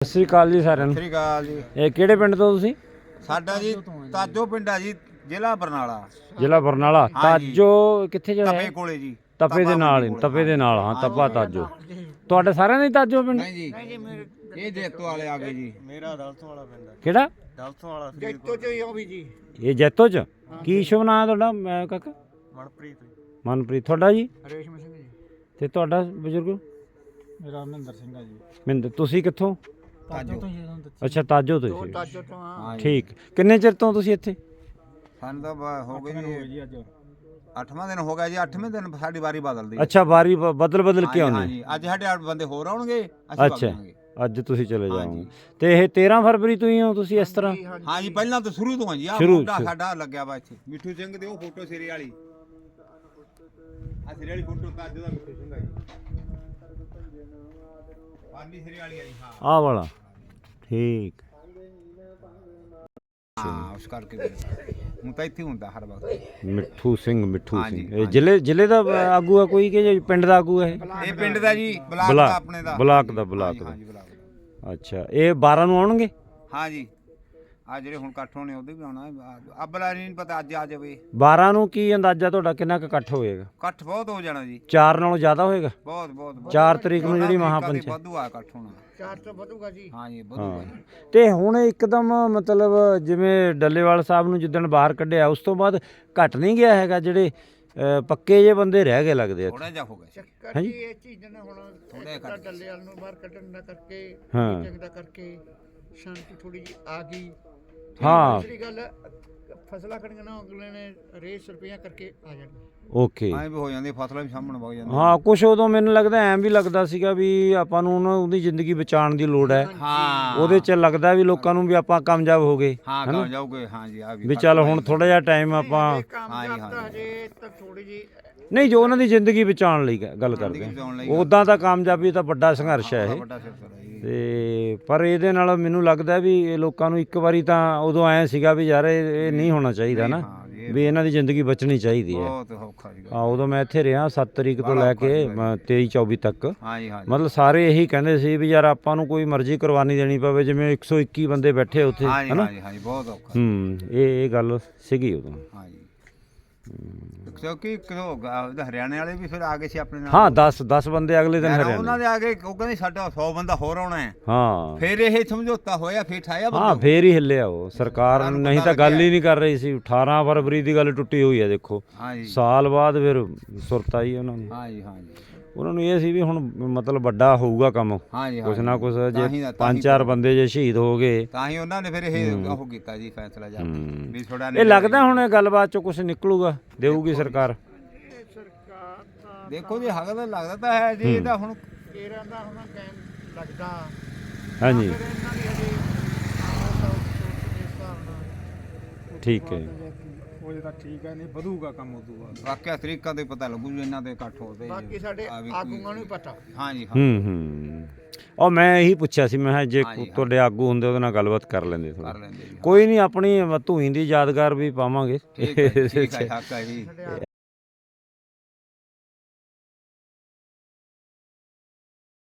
ਸਤਿ ਸ੍ਰੀ ਅਕਾਲ ਜੀ ਸਾਰਿਆਂ ਨੂੰ। ਸ੍ਰੀ ਅਕਾਲ ਜੀ। ਇਹ ਕਿਹੜੇ ਪਿੰਡ ਤੋਂ ਤੁਸੀਂ? ਸਾਡਾ ਜੀ ਤਾਜੋ ਪਿੰਡ ਆ ਜੀ ਜ਼ਿਲ੍ਹਾ ਬਰਨਾਲਾ। ਜ਼ਿਲ੍ਹਾ ਬਰਨਾਲਾ। ਹਾਂਜੀ। ਤਾਜੋ ਕਿੱਥੇ ਜਾ ਤਪੇ ਕੋਲੇ ਜੀ। ਤਪੇ ਦੇ ਨਾਲ ਹੀ। ਤਪੇ ਦੇ ਨਾਲ ਹਾਂ ਤਪਾ ਤਾਜੋ। ਤੁਹਾਡੇ ਸਾਰਿਆਂ ਦਾ ਹੀ ਤਾਜੋ ਪਿੰਡ? ਨਹੀਂ ਜੀ ਇਹ ਜੇਤੂ ਵਾਲੇ ਆ ਗਏ ਜੀ। ਮੇਰਾ ਦਲਤੋਂ ਵਾਲਾ ਪਿੰਡ ਕਿਹੜਾ? ਦਲਤੋਂ ਵਾਲਾ ਜੇਤੂ ਚ ਹੀ ਉਹ ਵੀ ਜੀ। ਇਹ ਜੈਤੋ ਚ? ਕੀ ਸ਼ੁਭ ਨਾਮ ਹੈ ਤੁਹਾਡਾ ਮੈਂ ਕਾਕਾ? ਮਨਪ੍ਰੀਤ ਮਨਪ੍ਰੀਤ। ਤੁਹਾਡਾ ਜੀ? ਰੇਸ਼ਮ ਸਿੰਘ ਜੀ। ਤੇ ਤੁਹਾਡਾ ਬਜ਼ੁਰਗ? ਮੇਰਾ ਮਹਿੰਦਰ ਸਿੰਘ ਆ ਜੀ। ਮਿੰਦ ਤੁਸੀਂ ਕਿੱਥੋਂ? ਤਾਜੋ ਅੱਛਾ ਤਾਜੋ ਤੋਂ ਸੀ। ਤੋਂ ਹਾਂ। ਠੀਕ। ਕਿੰਨੇ ਚਿਰ ਤੋਂ ਤੁਸੀਂ ਇੱਥੇ? ਸਾਨੂੰ ਤਾਂ ਬ- ਹੋ ਗਏ ਜੀ ਅੱਜ। 8ਵਾਂ ਦਿਨ ਹੋ ਗਿਆ ਜੀ 8ਵੇਂ ਦਿਨ ਸਾਡੀ ਵਾਰੀ ਬਦਲਦੀ ਅੱਛਾ ਵਾਰੀ ਬ- ਬਦਲ ਬਦਲ ਕੇ ਆਉਂਦੇ ਹਾਂਜੀ ਅੱਜ ਸਾਡੇ 8 ਬੰਦੇ ਹੋਰ ਆਉਣਗੇ ਅਸੀਂ ਅੱਛਾ ਅੱਜ ਤੁਸੀਂ ਚਲੇ ਜਾਓਗੇ। ਤੇ ਇਹ 13 ਫਰਵਰੀ ਤੋਂ ਹੀ ਹੋ ਤੁਸੀਂ ਇਸ ਤਰ੍ਹਾਂ? ਹਾਂ ਜੀ ਪਹਿਲਾਂ ਤਾਂ ਸ਼ੁਰੂ ਤੋਂ ਆ ਜੀ। ਆ ਸ਼ੁਰੂ- ਮੁੰਡਾ ਸ਼ੁਰੂ। ਸਾਡਾ ਲੱਗਿਆ ਵਾ ਇੱਥੇ। ਮਿੱਠੂ ਸਿੰਘ ਦੇ ਉਹ ਫੋਟੋ ਸਿਰੇ ਵਾਲੀ। ਆ ਸਿਰੇ ਵਾਲੀ ਫੋਟੋ ਤਾਜੋ ਦਾ ਮਿੱਠੂ ਸਿੰਘ ਆ ਜੀ। ਪਾਨੀ ਸਿਰੇ ਵਾਲੀ ਆ ਜੀ ਹਾਂ ਆਹ ਵਾਲਾ। ਠੀਕ। ਹਾਂ ਉਸ ਕਰਕੇ ਫਿਰ। ਹੁਣ ਤਾਂ ਇੱਥੇ ਹੁੰਦਾ ਹਰ ਵਕਤ। ਮਿੱਠੂ ਸਿੰਘ ਮਿੱਠੂ ਹਾਂਜੀ, ਸਿੰਘ। ਇਹ ਜ਼ਿਲ੍ਹੇ ਜ਼ਿਲ੍ਹੇ ਦਾ ਆਗੂ ਆ ਕੋਈ ਕਿ ਪਿੰਡ ਦਾ ਆਗੂ ਹੈ ਇਹ? ਪਿੰਡ ਦਾ ਜੀ ਬਲਾਕ ਬਲਾਕ- ਦਾ ਆਪਣੇ ਦਾ। ਬਲਾਕ ਦਾ, ਬਲਾਕ ਹਾਂਜੀ, ਦਾ। ਹਾਂਜੀ ਬਲਾਕ ਦਾ। ਅੱਛਾ ਇਹ 12 ਨੂੰ ਆਉਣਗੇ? ਹਾਂ ਜੀ। ਆ ਜਿਹੜੇ ਹੁਣ ਇਕੱਠ ਹੋਣੇ ਉਹਦੇ ਵੀ ਆਉਣਾ ਅਬਲਾ ਨਹੀਂ ਪਤਾ ਅੱਜ ਆ ਜਾਵੇ। 12 ਨੂੰ ਕੀ ਅੰਦਾਜ਼ਾ ਤੁਹਾਡਾ ਕਿੰਨਾ ਕੁ ਇਕੱਠ ਹੋਏਗਾ ਇਕੱਠ ਬਹੁਤ ਹੋ ਜਾਣਾ ਜੀ। 4 ਨਾਲੋਂ ਜ਼ਿਆਦਾ ਹੋਏਗਾ ਬਹੁਤ ਬਹੁਤ ਬਹੁਤ। 4 ਤਰੀਕ ਨੂੰ ਜਿਹੜੀ ਮਹਾਪੰਚਾਇਤ ਵਾਧੂ ਆ ਇਕੱਠ ਹੋਣਾ। 4 ਤੋਂ ਵਧੂਗਾ ਜੀ। ਹਾਂ ਜੀ ਵਧੂਗਾ ਜੀ। ਤੇ ਹੁਣ ਇੱਕਦਮ ਮਤਲਬ ਜਿਵੇਂ ਡੱਲੇਵਾਲ ਸਾਹਿਬ ਨੂੰ ਜਿੱਦਣ ਬਾਹਰ ਕੱਢਿਆ ਉਸ ਤੋਂ ਬਾਅਦ ਘਟ ਨਹੀਂ ਗਿਆ ਹੈਗਾ ਜਿਹੜੇ ਪੱਕੇ ਜੇ ਬੰਦੇ ਰਹਿ ਗਏ ਲੱਗਦੇ ਆ ਥੋੜਾ ਜਿਹਾ ਹੋ ਗਿਆ ਹੈਂ ਜੀ? ਇਹ ਚੀਜ਼ਾਂ ਨੇ ਹੁਣ ਥੋੜ੍ਹਾ ਇੱਕ ਤਾਂ ਡੱਲੇ ਵਾਲ ਨੂੰ ਬਾਹਰ ਕੱਢਣ ਦਾ ਕਰਕੇ ਦਾ ਕਰਕੇ ਸ਼ਾਂਤੀ ਥੋੜੀ ਜੀ ਆ ਗਈ। ਹਾਂ ਦੂਸਰੀ ਗੱਲ ਫਸਲਾਂ ਖੜੀਆਂ ਨਾ ਅਗਲੇ ਨੇ ਰੇਸ ਰੁਪਈਆ ਕਰਕੇ ਆ ਜਾਣ। ਓਕੇ। ਐਂ ਵੀ ਹੋ ਜਾਂਦੀ ਫਸਲਾਂ ਵੀ ਸਾਹਮਣੇ ਵਗ ਜਾਂਦੀਆਂ। ਹਾਂ ਕੁਛ ਉਦੋਂ ਮੈਨੂੰ ਲੱਗਦਾ ਐਂ ਵੀ ਲੱਗਦਾ ਸੀਗਾ ਵੀ ਆਪਾਂ ਨੂੰ ਉਹਨਾਂ ਉਹਦੀ ਜ਼ਿੰਦਗੀ ਬਚਾਉਣ ਦੀ ਲੋੜ ਹੈ। ਹਾਂ। ਉਹਦੇ 'ਚ ਲੱਗਦਾ ਵੀ ਲੋਕਾਂ ਨੂੰ ਵੀ ਆਪਾਂ ਕਾਮਯਾਬ ਹੋ ਗਏ ਹਾਂ ਕਹਾਂ ਜਾਓਗੇ ਹਾਂ ਜੀ ਆ ਵੀ ਚੱਲ ਹੁਣ ਥੋੜਾ ਜਿਹਾ ਟਾਈਮ ਆਪਾਂ ਹਾਂ ਜੀ, ਕਾਮਯਾਬ ਹਾਂ ਤਾਂ ਹਜੇ ਤਾਂ ਥੋੜੀ ਜੀ ਨਹੀਂ ਜੋ ਉਹਨਾਂ ਦੀ ਜ਼ਿੰਦਗੀ ਬਚਾਉਣ ਲਈ ਗ- ਗੱਲ ਕਰਦੇ ਬਚਾਉਣ ਲਈ ਆ ਉਦਾਂ ਤਾਂ ਕਾਮਯਾਬੀ ਤਾਂ ਵੱਡਾ ਸੰਘਰਸ਼ ਹੈ ਇਹ। ਵੱਡਾ ਸਿਰ ਹੈ। ਤੇ ਪਰ ਇਹਦੇ ਨਾਲ ਮੈਨੂੰ ਲੱਗਦਾ ਵੀ ਇਹ ਲੋਕਾਂ ਨੂੰ ਇੱਕ ਵਾਰੀ ਤਾਂ ਉਦੋਂ ਐ ਸੀਗਾ ਵੀ ਯਾਰ ਇਹ ਇਹ ਨਹੀਂ ਹੋਣਾ ਚਾਹੀਦਾ ਨਾ ਵੀ ਇਹਨਾਂ ਦੀ ਜ਼ਿੰਦਗੀ ਬਚਣੀ ਚਾਹੀਦੀ ਹੈ। ਬਹੁਤ ਔਖਾ ਜੀ ਆ ਉਦੋਂ ਮੈਂ ਇੱਥੇ ਰਿਹਾ 7 ਤਰੀਕ ਤੋਂ ਲੈ ਕੇ 23 24 ਤੱਕ ਹਾਂ ਜੀ ਹਾਂ ਜੀ ਮਤਲਬ ਸਾਰੇ ਇਹੀ ਕਹਿੰਦੇ ਸੀ ਵੀ ਯਾਰ ਆਪਾਂ ਨੂੰ ਕੋਈ ਮਰਜ਼ੀ ਕੁਰਬਾਨੀ ਦੇਣੀ ਪਵੇ ਜਿਵੇਂ 121 ਬੰਦੇ ਬੈਠੇ ਉੱਥੇ ਹਾਂ ਜੀ ਹਨਾ ਹਾਂ ਜੀ ਹਾਂ ਜੀ ਬਹੁਤ ਔਖਾ ਹੂੰ ਇਹ ਇਹ ਗੱਲ ਸੀਗੀ ਉਦੋਂ। ਹਾਂ ਜੀ ਕਿਉਂਕਿ ਕਿਉਂ ਹਰਿਆਣੇ ਵਾਲੇ ਵੀ ਫਿਰ ਆ ਗਏ ਸੀ ਆਪਣੇ ਨਾਲ। ਹਾਂ 10 10 ਬੰਦੇ ਅਗਲੇ ਦਿਨ ਹਰਿਆਣਾ। ਉਹਨਾਂ ਦੇ ਆ ਕੇ ਉਹ ਕਹਿੰਦੇ ਸਾਡਾ 100 ਬੰਦਾ ਹੋਰ ਆਉਣਾ ਹੈ। ਹਾਂ। ਫਿਰ ਇਹ ਸਮਝੌਤਾ ਹੋਇਆ ਫਿਰ ਠਾਇਆ ਹਾਂ ਫੇਰ ਹੀ ਹਿੱਲਿਆ ਉਹ। ਸਰਕਾਰ ਨਹੀਂ ਤਾਂ ਗੱਲ ਹੀ ਨਹੀਂ ਕਰ ਰਹੀ ਸੀ। 18 ਫਰਵਰੀ ਦੀ ਗੱਲ ਟੁੱਟੀ ਹੋਈ ਹੈ ਦੇਖੋ। ਸਾਲ ਬਾਅਦ ਫਿਰ ਸੁਰਤ ਆਈ ਉਹਨਾਂ ਨੂੰ। ਹਾਂ ਜੀ ਹਾਂ ਜੀ। ਉਹਨਾਂ ਨੂੰ ਇਹ ਸੀ ਵੀ ਹੁਣ ਮਤਲਬ ਵੱਡਾ ਹੋਊਗਾ ਕੰਮ। ਕੁਛ। ਨਾ ਕੁਛ ਜੇ ਪੰਜ ਚਾਰ ਬੰਦੇ ਜੇ ਸ਼ਹੀਦ ਹੋ ਗਏ। ਤਾਂ ਹੀ ਉਹਨਾਂ ਨੇ ਫਿਰ ਇਹ ਉਹ ਕੀਤਾ ਜੀ ਫੈਸਲਾ ਜਾ। ਵੀ ਥੋੜਾ ਇਹ ਲੱਗਦਾ ਹੁਣ ਇਹ ਗੱਲਬਾਤ ਚੋਂ ਕੁਝ ਨਿਕਲੂਗਾ। ਦੇਊਗੀ ਸਰਕਾਰ। ਦੇਖੋ ਜੀ ਹੱਕ ਲੱਗਦਾ ਤਾਂ ਹੈ ਜੀ ਇਹਦਾ ਹੁਣ ਕੇਰਾਂ ਦਾ ਹੁਣ ਟਾਈਮ ਲੱਗਦਾ। ਹਾਂਜੀ। ਠੀਕ ਹੈ ਉਹਦੇ ਤਾਂ ਠੀਕ ਹੈ ਨਹੀਂ ਵਧੂਗਾ ਕੰਮ ਉਦੋਂ ਬਾਅਦ। ਵਾਕਿਆ ਤਰੀਕਾਂ ਤੇ ਪਤਾ ਲੱਗੂ ਜੀ ਇਹਨਾਂ ਦੇ ਇਕੱਠ ਹੋਦੇ ਬਾਕੀ ਸਾਡੇ ਆਗੂਆਂ ਨੂੰ ਵੀ ਪਤਾ। ਹਾਂ ਜੀ ਹਾਂ। ਹੂੰ ਹੂੰ। ਉਹ ਮੈਂ ਇਹੀ ਪੁੱਛਿਆ ਸੀ ਮੈਂ ਕਿਹਾ ਜੇ ਹਾਂਜੀ, ਹਾਂ। ਤੁਹਾਡੇ ਆਗੂ ਹੁੰਦੇ ਉਹਦੇ ਨਾਲ ਗੱਲਬਾਤ ਕਰ ਲੈਂਦੇ ਥੋੜਾ ਕਰ ਲੈਂਦੇ ਜੀ ਕੋਈ ਨਹੀਂ ਆਪਣੀ ਧੂਈ ਦੀ ਯਾਦਗਾਰ ਵੀ ਪਾਵਾਂਗੇ। ਠੀਕ ਹੈ ਠੀਕ ਹੈ ਹੱਕ ਹੈ ਜੀ।